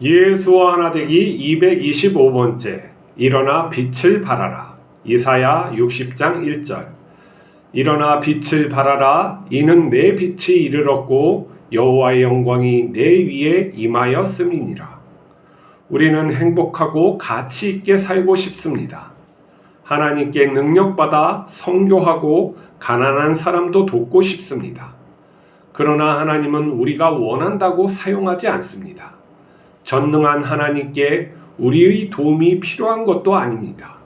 예수와 하나 되기 225번째 일어나 빛을 발하라 이사야 60장 1절 일어나 빛을 발하라 이는 내 빛이 이르렀고 여호와의 영광이 내 위에 임하였음이니라 우리는 행복하고 가치 있게 살고 싶습니다. 하나님께 능력받아 성교하고 가난한 사람도 돕고 싶습니다. 그러나 하나님은 우리가 원한다고 사용하지 않습니다. 전능한 하나님께 우리의 도움이 필요한 것도 아닙니다.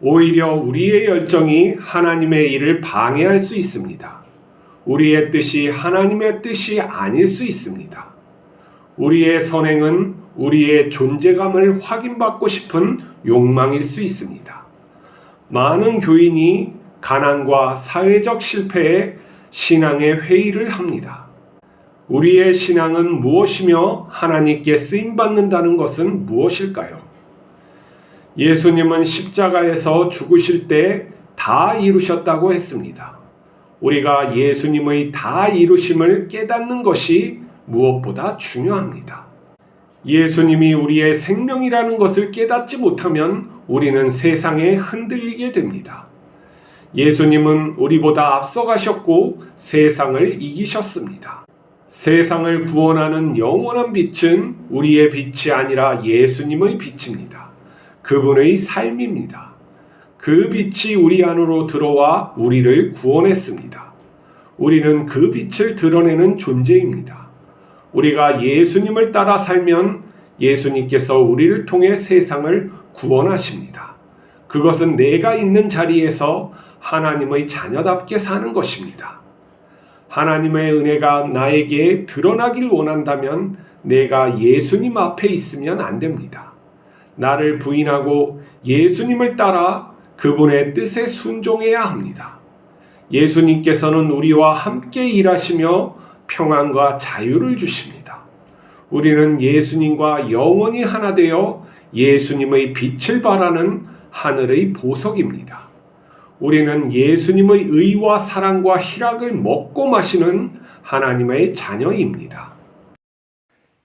오히려 우리의 열정이 하나님의 일을 방해할 수 있습니다. 우리의 뜻이 하나님의 뜻이 아닐 수 있습니다. 우리의 선행은 우리의 존재감을 확인받고 싶은 욕망일 수 있습니다. 많은 교인이 가난과 사회적 실패에 신앙의 회의를 합니다. 우리의 신앙은 무엇이며 하나님께 쓰임 받는다는 것은 무엇일까요? 예수님은 십자가에서 죽으실 때 다 이루셨다고 했습니다. 우리가 예수님의 다 이루심을 깨닫는 것이 무엇보다 중요합니다. 예수님이 우리의 생명이라는 것을 깨닫지 못하면 우리는 세상에 흔들리게 됩니다. 예수님은 우리보다 앞서가셨고 세상을 이기셨습니다. 세상을 구원하는 영원한 빛은 우리의 빛이 아니라 예수님의 빛입니다. 그분의 삶입니다. 그 빛이 우리 안으로 들어와 우리를 구원했습니다. 우리는 그 빛을 드러내는 존재입니다. 우리가 예수님을 따라 살면 예수님께서 우리를 통해 세상을 구원하십니다. 그것은 내가 있는 자리에서 하나님의 자녀답게 사는 것입니다. 하나님의 은혜가 나에게 드러나길 원한다면 내가 예수님 앞에 있으면 안 됩니다. 나를 부인하고 예수님을 따라 그분의 뜻에 순종해야 합니다. 예수님께서는 우리와 함께 일하시며 평안과 자유를 주십니다. 우리는 예수님과 영원히 하나 되어 예수님의 빛을 발하는 하늘의 보석입니다. 우리는 예수님의 의와 사랑과 희락을 먹고 마시는 하나님의 자녀입니다.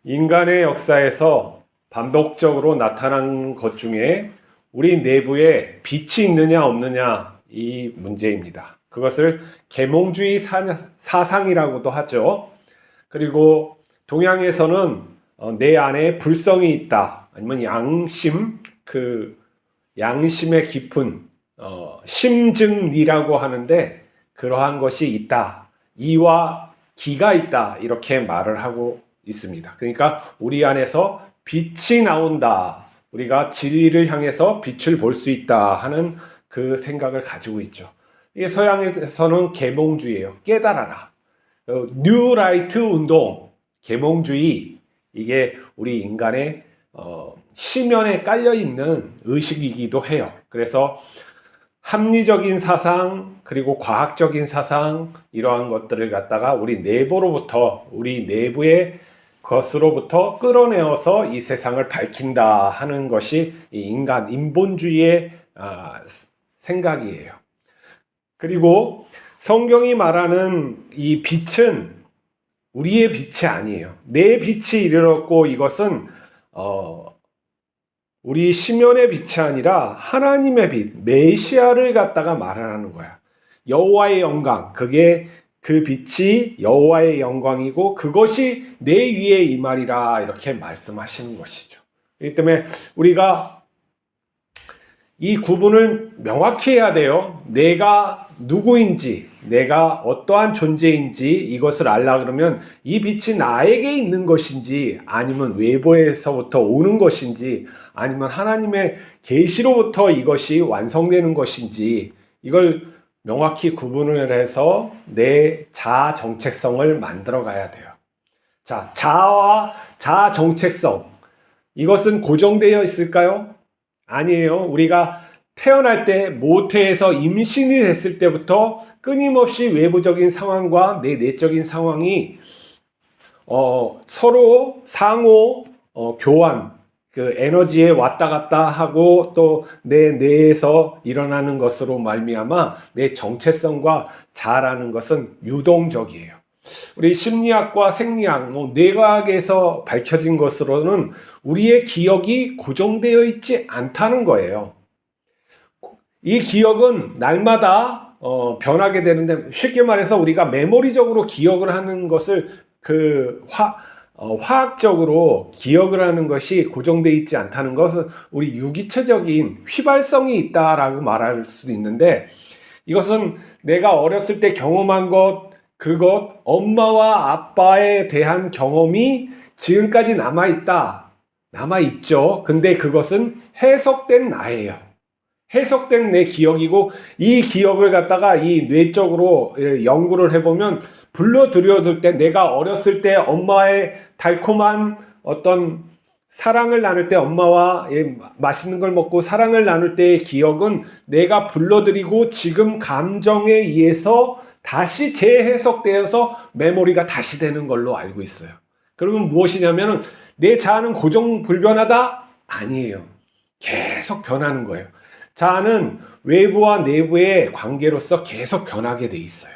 인간의 역사에서 반복적으로 나타난 것 중에 우리 내부에 빛이 있느냐 없느냐 이 문제입니다. 그것을 계몽주의 사상이라고도 하죠. 그리고 동양에서는 어, 내 안에 불성이 있다. 아니면 양심, 그 양심의 깊은 어, 심증리라고 하는데 그러한 것이 있다. 이와 기가 있다. 이렇게 말을 하고 있습니다. 그러니까 우리 안에서 빛이 나온다. 우리가 진리를 향해서 빛을 볼 수 있다 하는 그 생각을 가지고 있죠. 이게 서양에서는 계몽주의예요. 깨달아라. 뉴 라이트 운동, 계몽주의 이게 우리 인간의 어, 시면에 깔려 있는 의식이기도 해요. 그래서 합리적인 사상 그리고 과학적인 사상 이러한 것들을 갖다가 우리 내부로부터 우리 내부의 것으로부터 끌어내어서 이 세상을 밝힌다 하는 것이 인간 인본주의의 아, 생각이에요. 그리고 성경이 말하는 이 빛은 우리의 빛이 아니에요. 내 빛이 이르렀고 이것은 어, 우리 시면의 빛이 아니라 하나님의 빛, 메시아를 갖다가 말하는 거야. 여호와의 영광, 그게 그 빛이 여호와의 영광이고 그것이 내 위에 임하리라 이렇게 말씀하시는 것이죠. 그렇기 때문에 우리가 이 구분을 명확히 해야 돼요. 내가 누구인지, 내가 어떠한 존재인지 이것을 알라 그러면 이 빛이 나에게 있는 것인지 아니면 외부에서부터 오는 것인지 아니면 하나님의 계시로부터 이것이 완성되는 것인지 이걸 명확히 구분을 해서 내 자아 정체성을 만들어 가야 돼요. 자, 자아와 자아 정체성. 이것은 고정되어 있을까요? 아니에요. 우리가 태어날 때 모태에서 임신이 됐을 때부터 끊임없이 외부적인 상황과 내 내적인 상황이 어, 서로 상호 어, 교환 그 에너지에 왔다 갔다 하고 또 내 뇌에서 일어나는 것으로 말미암아 내 정체성과 자라는 것은 유동적이에요. 우리 심리학과 생리학, 뭐 뇌과학에서 밝혀진 것으로는 우리의 기억이 고정되어 있지 않다는 거예요. 이 기억은 날마다 어, 변하게 되는데 쉽게 말해서 우리가 메모리적으로 기억을 하는 것을 그 화, 어, 화학적으로 기억을 하는 것이 고정되어 있지 않다는 것은 우리 유기체적인 휘발성이 있다라고 말할 수도 있는데 이것은 내가 어렸을 때 경험한 것, 그것, 엄마와 아빠에 대한 경험이 지금까지 남아있다. 남아있죠. 근데 그것은 해석된 나예요. 해석된 내 기억이고 이 기억을 갖다가 이 뇌적으로 연구를 해보면 불러들여줄 때 내가 어렸을 때 엄마의 달콤한 어떤 사랑을 나눌 때 엄마와 예, 맛있는 걸 먹고 사랑을 나눌 때의 기억은 내가 불러들이고 지금 감정에 의해서 다시 재해석되어서 메모리가 다시 되는 걸로 알고 있어요. 그러면 무엇이냐면은 내 자아는 고정 불변하다? 아니에요. 계속 변하는 거예요. 자아는 외부와 내부의 관계로서 계속 변하게 돼 있어요.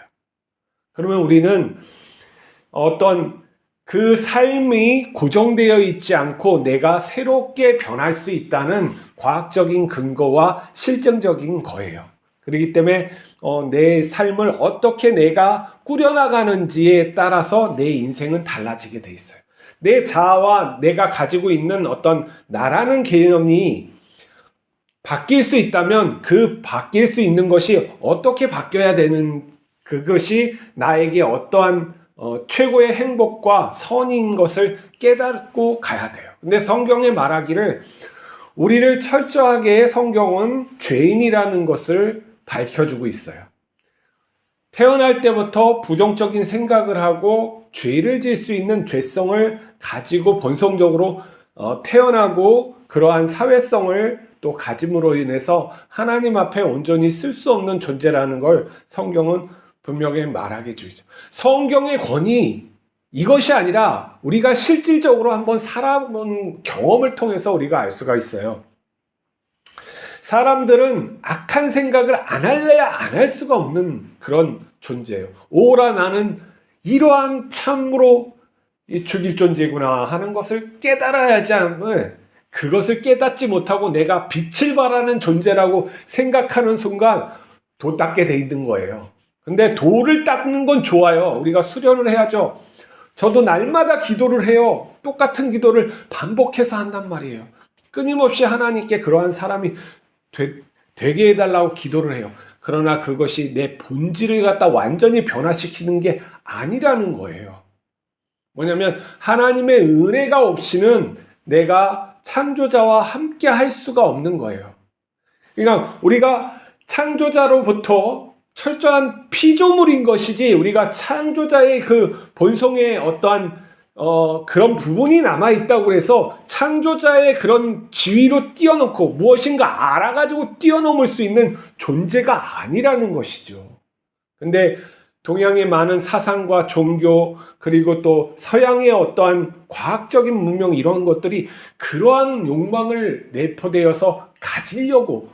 그러면 우리는 어떤 그 삶이 고정되어 있지 않고 내가 새롭게 변할 수 있다는 과학적인 근거와 실증적인 거예요. 그렇기 때문에 어, 내 삶을 어떻게 내가 꾸려나가는지에 따라서 내 인생은 달라지게 돼 있어요. 내 자아와 내가 가지고 있는 어떤 나라는 개념이 바뀔 수 있다면 그 바뀔 수 있는 것이 어떻게 바뀌어야 되는 그것이 나에게 어떠한 어, 최고의 행복과 선인 것을 깨닫고 가야 돼요. 근데 성경에 말하기를 우리를 철저하게 성경은 죄인이라는 것을 밝혀주고 있어요. 태어날 때부터 부정적인 생각을 하고 죄를 질 수 있는 죄성을 가지고 본성적으로 어, 태어나고 그러한 사회성을 또 가짐으로 인해서 하나님 앞에 온전히 쓸 수 없는 존재라는 걸 성경은 분명히 말하게 주죠. 성경의 권위 이것이 아니라 우리가 실질적으로 한번 살아본 경험을 통해서 우리가 알 수가 있어요. 사람들은 악한 생각을 안 할래야 안 할 수가 없는 그런 존재예요. 오라 나는 이러한 참으로 죽일 존재구나 하는 것을 깨달아야지 않으면 그것을 깨닫지 못하고 내가 빛을 발하는 존재라고 생각하는 순간 도 닦게 돼 있는 거예요. 근데 돌을 닦는 건 좋아요. 우리가 수련을 해야죠. 저도 날마다 기도를 해요. 똑같은 기도를 반복해서 한단 말이에요. 끊임없이 하나님께 그러한 사람이 되, 되게 해달라고 기도를 해요. 그러나 그것이 내 본질을 갖다 완전히 변화시키는 게 아니라는 거예요. 뭐냐면 하나님의 은혜가 없이는 내가 창조자와 함께 할 수가 없는 거예요. 그러니까 우리가 창조자로부터 철저한 피조물인 것이지 우리가 창조자의 그 본성의 어떠한 어, 그런 부분이 남아 있다고 해서 창조자의 그런 지위로 뛰어놓고 무엇인가 알아가지고 뛰어넘을 수 있는 존재가 아니라는 것이죠. 근데 동양의 많은 사상과 종교 그리고 또 서양의 어떠한 과학적인 문명 이런 것들이 그러한 욕망을 내포되어서 가지려고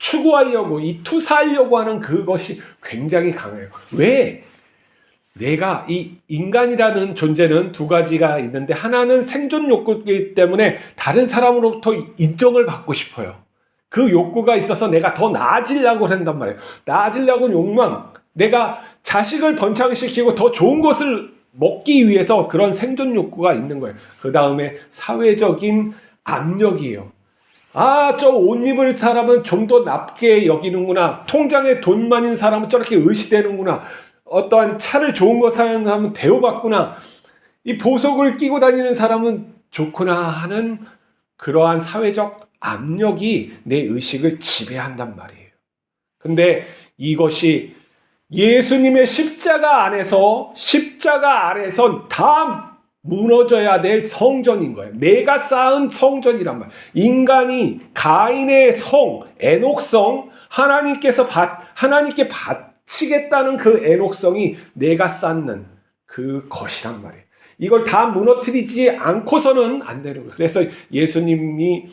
추구하려고 이 투사하려고 하는 그것이 굉장히 강해요. 왜? 내가 이 인간이라는 존재는 두 가지가 있는데 하나는 생존 욕구이기 때문에 다른 사람으로부터 인정을 받고 싶어요. 그 욕구가 있어서 내가 더 나아지려고 한단 말이에요. 나아지려고 욕망. 내가 자식을 번창시키고 더 좋은 것을 먹기 위해서 그런 생존 욕구가 있는 거예요. 그 다음에 사회적인 압력이에요. 아, 저 옷 입을 사람은 좀더 납게 여기는구나. 통장에 돈 많은 사람은 저렇게 의시되는구나. 어떠한 차를 좋은 거 사는 사람은 대우받구나. 이 보석을 끼고 다니는 사람은 좋구나 하는 그러한 사회적 압력이 내 의식을 지배한단 말이에요. 근데 이것이 예수님의 십자가 안에서 십자가 아래서 다 무너져야 될 성전인 거예요. 내가 쌓은 성전이란 말. 인간이 가인의 성, 애녹성, 하나님께서 받, 하나님께 바치겠다는 그 애녹성이 내가 쌓는 그 것이란 말이에요. 이걸 다 무너뜨리지 않고서는 안 되는 거예요. 그래서 예수님이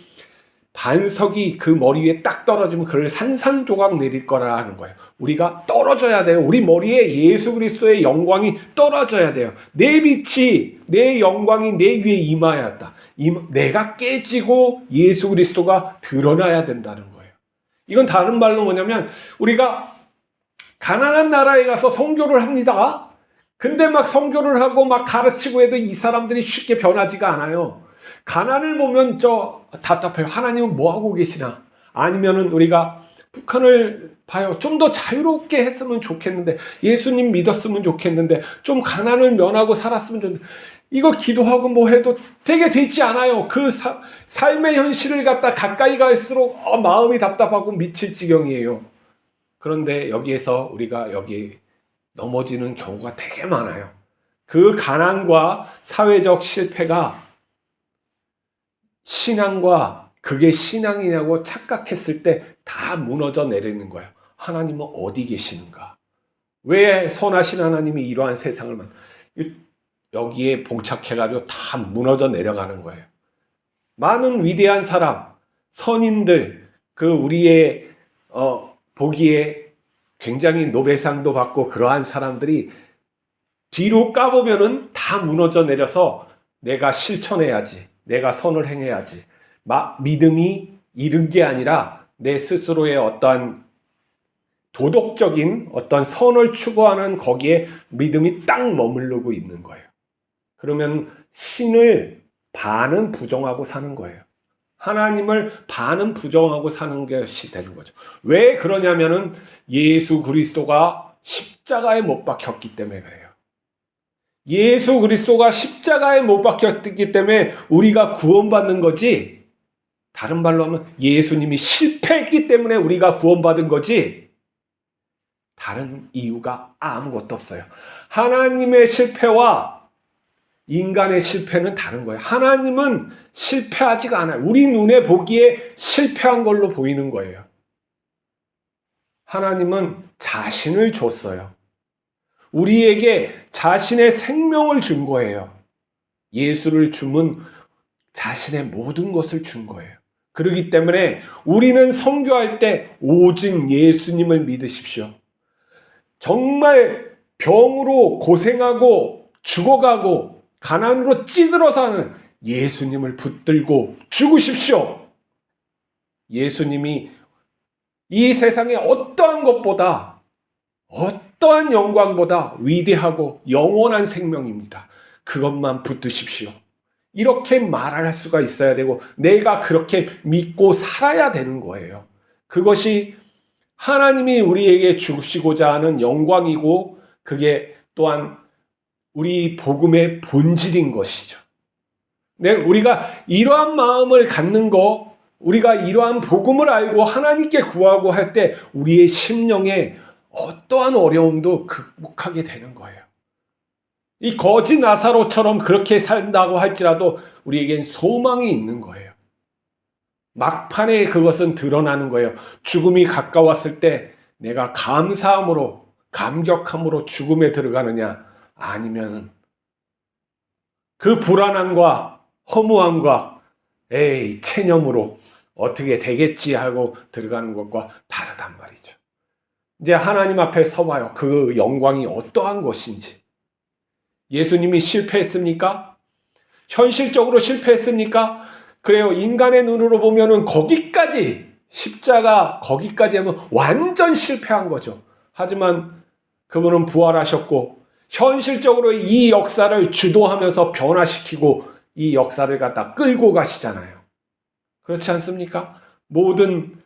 반석이 그 머리 위에 딱 떨어지면 그를 산산조각 내릴 거라 하는 거예요. 우리가 떨어져야 돼요. 우리 머리에 예수 그리스도의 영광이 떨어져야 돼요. 내 빛이 내 영광이 내 위에 임하여야 한다. 임- 내가 깨지고 예수 그리스도가 드러나야 된다는 거예요. 이건 다른 말로 뭐냐면 우리가 가난한 나라에 가서 선교를 합니다. 근데 막 선교를 하고 막 가르치고 해도 이 사람들이 쉽게 변하지가 않아요. 가난을 보면 저 답답해요. 하나님은 뭐 하고 계시나? 아니면은 우리가 북한을 봐요. 좀 더 자유롭게 했으면 좋겠는데 예수님 믿었으면 좋겠는데 좀 가난을 면하고 살았으면 좋겠는데 이거 기도하고 뭐 해도 되게 되지 않아요. 그 사- 삶의 현실을 갖다 가까이 갈수록 어, 마음이 답답하고 미칠 지경이에요. 그런데 여기에서 우리가 여기 넘어지는 경우가 되게 많아요. 그 가난과 사회적 실패가 신앙과 그게 신앙이냐고 착각했을 때 다 무너져 내리는 거예요. 하나님은 어디 계시는가? 왜 선하신 하나님이 이러한 세상을 만 여기에 봉착해가지고 다 무너져 내려가는 거예요. 많은 위대한 사람, 선인들, 그 우리의 어, 보기에 굉장히 노벨상도 받고 그러한 사람들이 뒤로 까보면은 다 무너져 내려서 내가 실천해야지, 내가 선을 행해야지. 마, 믿음이 이른 게 아니라 내 스스로의 어떠한 도덕적인 어떤 선을 추구하는 거기에 믿음이 딱 머무르고 있는 거예요. 그러면 신을 반은 부정하고 사는 거예요. 하나님을 반은 부정하고 사는 것이 되는 거죠. 왜 그러냐면은 예수 그리스도가 십자가에 못 박혔기 때문에 그래요. 예수 그리스도가 십자가에 못 박혔기 때문에 우리가 구원받는 거지. 다른 말로 하면 예수님이 실패했기 때문에 우리가 구원받은 거지. 다른 이유가 아무것도 없어요. 하나님의 실패와 인간의 실패는 다른 거예요. 하나님은 실패하지가 않아요. 우리 눈에 보기에 실패한 걸로 보이는 거예요. 하나님은 자신을 줬어요. 우리에게 자신의 생명을 준 거예요. 예수를 주면 자신의 모든 것을 준 거예요. 그렇기 때문에 우리는 선교할 때 오직 예수님을 믿으십시오. 정말 병으로 고생하고 죽어가고 가난으로 찌들어 사는 예수님을 붙들고 죽으십시오. 예수님이 이 세상의 어떠한 것보다 어떠한 영광보다 위대하고 영원한 생명입니다. 그것만 붙드십시오. 이렇게 말할 수가 있어야 되고 내가 그렇게 믿고 살아야 되는 거예요. 그것이 하나님이 우리에게 주시고자 하는 영광이고 그게 또한 우리 복음의 본질인 것이죠. 네, 우리가 이러한 마음을 갖는 거, 우리가 이러한 복음을 알고 하나님께 구하고 할 때 우리의 심령에 어떠한 어려움도 극복하게 되는 거예요. 이 거지 나사로처럼 그렇게 산다고 할지라도 우리에겐 소망이 있는 거예요. 막판에 그것은 드러나는 거예요. 죽음이 가까웠을 때 내가 감사함으로, 감격함으로 죽음에 들어가느냐, 아니면 그 불안함과 허무함과 에이, 체념으로 어떻게 되겠지 하고 들어가는 것과 다르단 말이죠. 이제 하나님 앞에 서봐요. 그 영광이 어떠한 것인지. 예수님이 실패했습니까? 현실적으로 실패했습니까? 그래요. 인간의 눈으로 보면은 거기까지 십자가 거기까지 하면 완전 실패한 거죠. 하지만 그분은 부활하셨고 현실적으로 이 역사를 주도하면서 변화시키고 이 역사를 갖다 끌고 가시잖아요. 그렇지 않습니까? 모든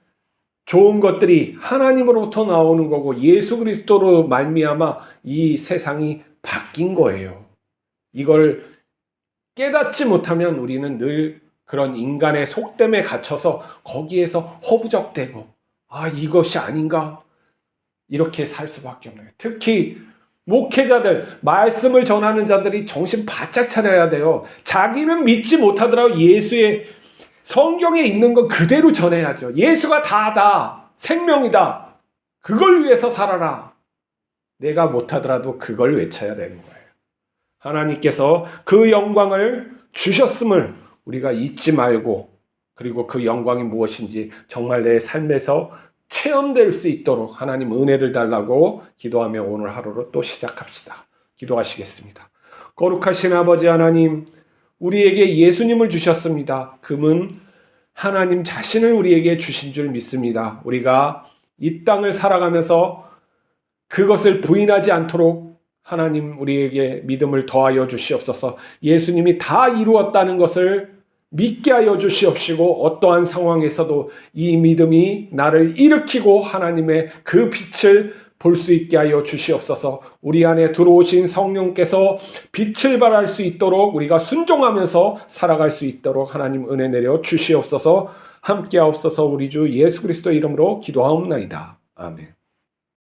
좋은 것들이 하나님으로부터 나오는 거고 예수 그리스도로 말미암아 이 세상이 바뀐 거예요. 이걸 깨닫지 못하면 우리는 늘 그런 인간의 속됨에 갇혀서 거기에서 허부적대고 아 이것이 아닌가 이렇게 살 수밖에 거예요. 특히 목회자들 말씀을 전하는 자들이 정신 바짝 차려야 돼요. 자기는 믿지 못하더라도 예수의 성경에 있는 건 그대로 전해야죠. 예수가 다다 생명이다. 그걸 위해서 살아라. 내가 못하더라도 그걸 외쳐야 되는 거예요. 하나님께서 그 영광을 주셨음을 우리가 잊지 말고 그리고 그 영광이 무엇인지 정말 내 삶에서 체험될 수 있도록 하나님 은혜를 달라고 기도하며 오늘 하루를 또 시작합시다. 기도하시겠습니다. 거룩하신 아버지 하나님, 우리에게 예수님을 주셨습니다. 금은 하나님 자신을 우리에게 주신 줄 믿습니다. 우리가 이 땅을 살아가면서 그것을 부인하지 않도록 하나님 우리에게 믿음을 더하여 주시옵소서. 예수님이 다 이루었다는 것을 믿게 하여 주시옵시고 어떠한 상황에서도 이 믿음이 나를 일으키고 하나님의 그 빛을 볼 수 있게 하여 주시옵소서. 우리 안에 들어오신 성령께서 빛을 발할 수 있도록 우리가 순종하면서 살아갈 수 있도록 하나님 은혜 내려 주시옵소서. 함께 하옵소서 우리 주 예수 그리스도 이름으로 기도하옵나이다. 아멘.